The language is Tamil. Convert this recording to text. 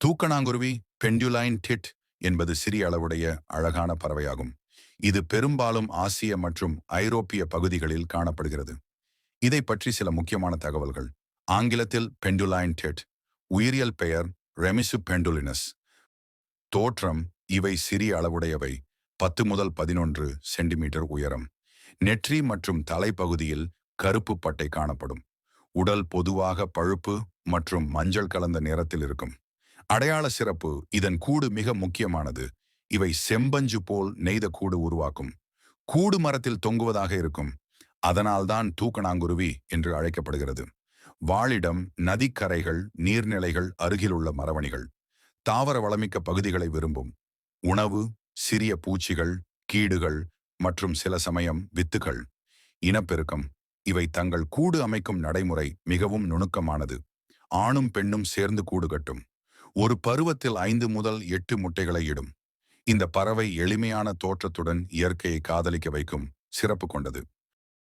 தூக்கணாங்குருவி பெண்டுலைன் டிட் என்பது சிறிய அளவுடைய அழகான பறவையாகும். இது பெரும்பாலும் ஆசிய மற்றும் ஐரோப்பிய பகுதிகளில் காணப்படுகிறது. இதை பற்றி சில முக்கியமான தகவல்கள். ஆங்கிலத்தில் பெண்டுலைன் டிட் உயிரியல் பெயர் ரெமிசு பெண்டுலினஸ். தோற்றம் இவை சிறிய அளவுடையவை பத்து முதல் பதினொன்று சென்டிமீட்டர் உயரம். நெற்றி மற்றும் தலைப்பகுதியில் கருப்பு பட்டை காணப்படும். உடல் பொதுவாக பழுப்பு மற்றும் மஞ்சள் கலந்த நிறத்தில் இருக்கும். அடையாள சிறப்பு இதன் கூடு மிக முக்கியமானது. இவை செம்பஞ்சு போல் நெய்த கூடு உருவாக்கும். கூடு மரத்தில் தொங்குவதாக இருக்கும். அதனால்தான் தூக்கணாங்குருவி என்று அழைக்கப்படுகிறது. வாழிடம் நதிக்கரைகள் நீர்நிலைகள் அருகிலுள்ள மரவணிகள். தாவர வளமிக்க பகுதிகளை விரும்பும். உணவு சிறிய பூச்சிகள் கீடுகள் மற்றும் சில சமயம் வித்துகள். இனப்பெருக்கம். இவை தங்கள் கூடு அமைக்கும் நடைமுறை மிகவும் நுணுக்கமானது. ஆணும் பெண்ணும் சேர்ந்து கூடு கட்டும். ஒரு பருவத்தில் ஐந்து முதல் எட்டு முட்டைகளை இடும். இந்த பறவை எளிமையான தோற்றத்துடன் இயற்கையை காதலிக்க வைக்கும் சிறப்பு கொண்டது.